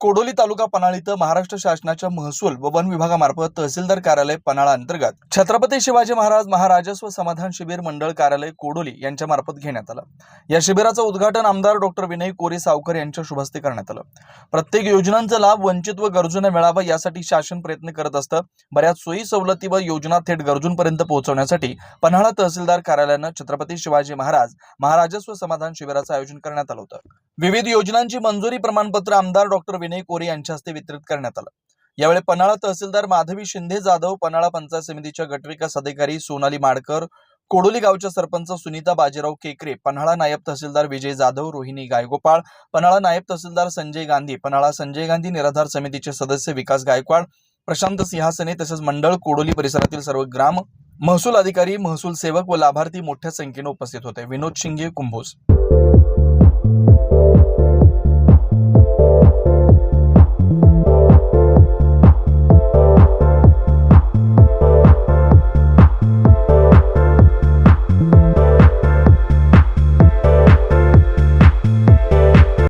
कोडोली तालुका पन्हाळ इथं महाराष्ट्र शासनाच्या महसूल व वन विभागामार्फत तहसीलदार कार्यालय पन्हाळा अंतर्गत छत्रपती शिवाजी महाराज महाराजस्व समाधान शिबिर मंडळ कार्यालय कोडोली यांच्या मार्फत घेण्यात आलं. या शिबिराचं उद्घाटन आमदार डॉक्टर विनय कोरी सावकर यांच्या शुभस्ते करण्यात आलं. प्रत्येक योजनांचा लाभ वंचित व गरजूंना मिळावा यासाठी शासन प्रयत्न करत असतं. बऱ्याच सोयी सवलती व योजना थेट गरजूंपर्यंत पोहोचवण्यासाठी पन्हाळा तहसीलदार कार्यालयानं छत्रपती शिवाजी महाराज महाराजस्व समाधान शिबिराचं आयोजन करण्यात आलं होतं. विविध योजनांची मंजुरी प्रमाणपत्र आमदार डॉक्टर विनय कोरे यांच्या हस्ते वितरित करण्यात आलं. यावेळी पन्हाळा तहसीलदार माधवी शिंदे जाधव पन्हाळा पंचायत समितीच्या गटविकास अधिकारी सोनाली माडकर कोडोली गावच्या सरपंच सुनीता बाजीराव केकरे पन्हाळा नायब तहसीलदार विजय जाधव रोहिणी गायगोपाळ पन्हाळा नायब तहसीलदार संजय गांधी पन्हाळा संजय गांधी निराधार समितीचे सदस्य विकास गायकवाड प्रशांत सिंहासने तसेच मंडळ कोडोली परिसरातील सर्व ग्राम महसूल अधिकारी महसूल सेवक व लाभार्थी मोठ्या संख्येने उपस्थित होते. विनोद शिंगे कुंभोज.